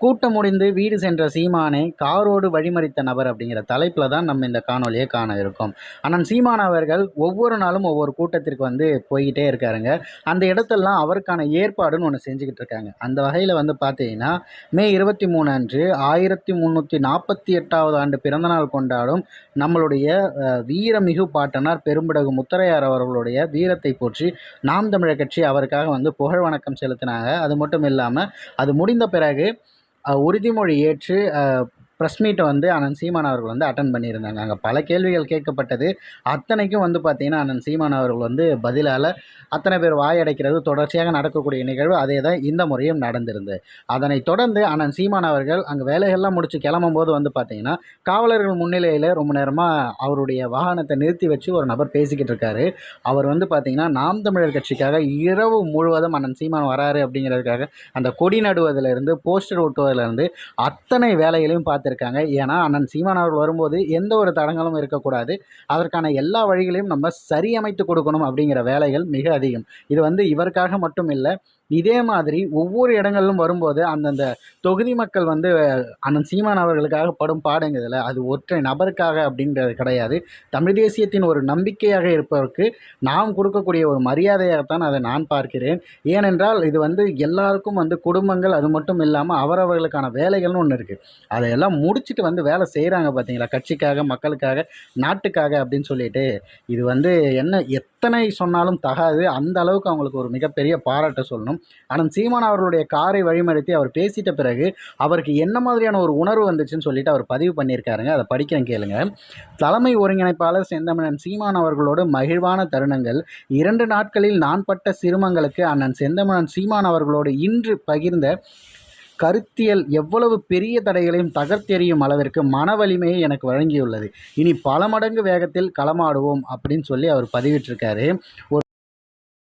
கூட்டம் முடிந்து வீடு சென்ற சீமானை காரோடு வழிமறித்த நபர் அப்படிங்கிற தலைப்பில் தான் நம்ம இந்த காணொலியை காண இருக்கோம். அண்ணன் சீமான் அவர்கள் ஒவ்வொரு நாளும் ஒவ்வொரு கூட்டத்திற்கு வந்து போய்கிட்டே இருக்காருங்க. அந்த இடத்தெல்லாம் அவருக்கான ஏற்பாடுன்னு ஒன்று செஞ்சுக்கிட்டு இருக்காங்க. அந்த வகையில் வந்து பார்த்தீங்கன்னா மே இருபத்தி மூணு அன்று ஆயிரத்தி முந்நூற்றி நாற்பத்தி எட்டாவது ஆண்டு பிறந்தநாள் கொண்டாடும் நம்மளுடைய வீரமிகு பாட்டனார் பெரும்படகு முத்தரையார் அவர்களுடைய வீரத்தை போற்றி நாம் தமிழர் கட்சி அவருக்காக வந்து புகழ் வணக்கம் செலுத்தினாங்க. அது மட்டும் இல்லாமல் அது முடிந்த பிறகு உறுதிமொழி ஏற்று ப்ரெஸ் மீட்டை வந்து அண்ணன் சீமான் அவர்கள் வந்து அட்டன் பண்ணியிருந்தாங்க. அங்கே பல கேள்விகள் கேட்கப்பட்டது. அத்தனைக்கும் வந்து பார்த்திங்கன்னா அண்ணன் சீமான் அவர்கள் வந்து பதிலால் அத்தனை பேர் வாயடைக்கிறது தொடர்ச்சியாக நடக்கக்கூடிய நிகழ்வு அதே தான் இந்த முறையும் நடந்திருந்தது. அதனைத் தொடர்ந்து அண்ணன் சீமான் அவர்கள் அங்கே வேலைகள்லாம் முடித்து கிளம்பும்போது வந்து பார்த்திங்கன்னா காவலர்கள் முன்னிலையில் ரொம்ப நேரமாக அவருடைய வாகனத்தை நிறுத்தி வச்சு ஒரு நபர் பேசிக்கிட்டு இருக்காரு. அவர் வந்து பார்த்திங்கன்னா நாம் தமிழர் கட்சிக்காக இரவு முழுவதும் அண்ணன் சீமான் வராரு அப்படிங்கிறதுக்காக அந்த கொடி நடுவதிலிருந்து போஸ்டர் ஒட்டுவதிலிருந்து அத்தனை வேலைகளையும் பார்த்துருக்காங்க ஏன்னா அண்ணன் சீமான் அவர்கள் வரும்போது எந்த ஒரு தடங்களும் இருக்கக்கூடாது. அதற்கான எல்லா வழிகளையும் நம்ம சரியமைத்து கொடுக்கணும் அப்படிங்கிற வேலைகள் மிக அதிகம். இது வந்து இவருக்காக மட்டும் இல்லை இதே மாதிரி ஒவ்வொரு இடங்களிலும் வரும்போது அந்தந்த தொகுதி மக்கள் வந்து அண்ணன் சீமான் அவர்களுக்காக படும் பாடுங்கிறதுல அது ஒற்றை நபருக்காக அப்படின்றது கிடையாது. தமிழ் தேசியத்தின் ஒரு நம்பிக்கையாக இருப்பவருக்கு நாம் கொடுக்கக்கூடிய ஒரு மரியாதையாகத்தான் அதை நான் பார்க்கிறேன். ஏனென்றால் இது வந்து எல்லாருக்கும் வந்து குடும்பங்கள் அது மட்டும் இல்லாமல் அவரவர்களுக்கான வேலைகள்னு ஒன்று இருக்குது அதையெல்லாம் முடிச்சுட்டு வந்து வேலை செய்கிறாங்க பார்த்தீங்களா கட்சிக்காக மக்களுக்காக நாட்டுக்காக அப்படின்னு சொல்லிட்டு. இது வந்து என்ன எத்தனை சொன்னாலும் தகாது. அந்த அளவுக்கு அவங்களுக்கு ஒரு மிகப்பெரிய பாராட்ட சொல்லணும். ஆனால் சீமான் அவர்களுடைய காரை வழிமறித்து அவர் பேசிட்ட பிறகு அவருக்கு என்ன மாதிரியான ஒரு உணர்வு வந்துச்சுன்னு சொல்லிட்டு அவர் பதிவு பண்ணியிருக்காருங்க. அதை படிக்கிறேன் கேளுங்க. தலைமை ஒருங்கிணைப்பாளர் செந்தமிழன் சீமான் அவர்களோடு மகிழ்வான தருணங்கள். இரண்டு நாட்களில் நான் பட்ட சிரமங்களுக்கு அண்ணன் செந்தமிழன் சீமான் அவர்களோடு இன்று பகிர்ந்த கருத்தியல் எவ்வளவு பெரிய தடைகளையும் தகர்த்தெறியும் அளவிற்கு மன வலிமையை எனக்கு வழங்கியுள்ளது. இனி பல மடங்கு வேகத்தில் களமாடுவோம் அப்படின்னு சொல்லி அவர் பதிவிட்டிருக்காரு. ஒரு